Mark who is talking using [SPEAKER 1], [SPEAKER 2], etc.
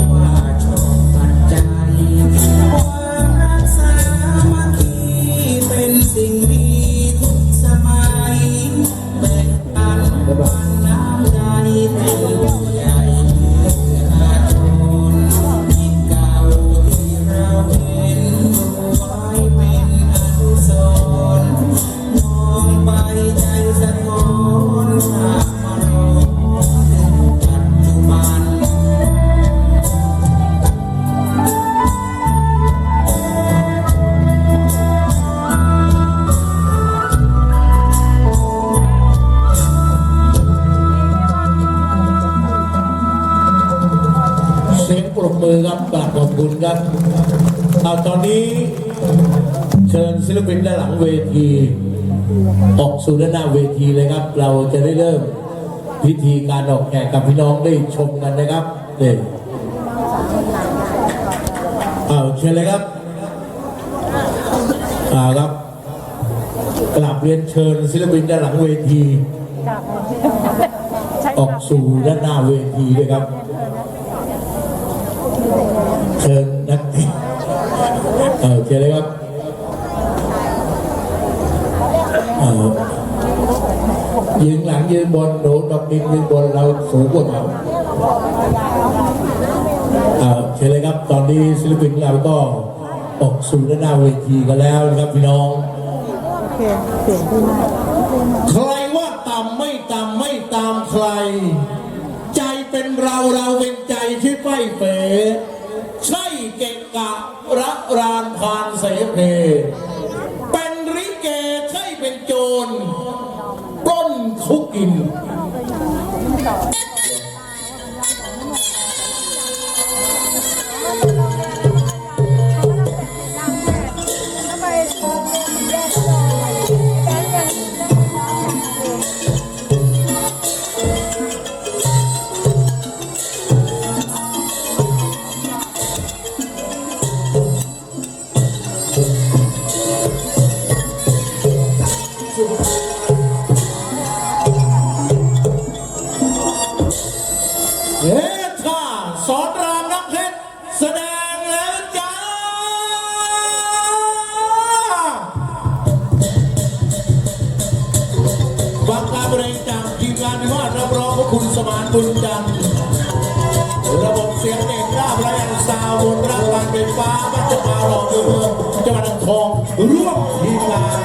[SPEAKER 1] Wow. รบมือครับกราบขอบคุณ
[SPEAKER 2] ครับเอาตอนนี้เชิญศิลปินด้านหลังเวที ออกสู่ด้านหน้าเวทีเลยครับ เราจะได้เริ่มพิธีการออกแขกกับพี่น้องได้ชมกันนะครับเด็กเอาเชิญเลยครับเอาครับกราบเรียนเชิญศิลปินด้านหลังเวที ออกสู่ด้านหน้าเวทีเลยครับ เชิญนักโอเคเลยครับยืนหลังยืนบนหนูดอกดินยืนบนเราสูงกว่าเขาเชิญเลยครับ ตอนนี้ศิลปินเราก็ออกสู่หน้าเวทีกันแล้วนะครับพี่น้องใครว่าตามไม่ตามไม่ตามใคร เราเป็นใจที่ไม่เป๋ใช่เก่งกะระรานพานเสเพเป็นริเกใช่เป็นโจรต้นคุกกิน
[SPEAKER 3] บนรักบางเป็นฟ้าบ้านจะมาหลอก
[SPEAKER 2] เธอจะมาดังทองร่วมทีมงาน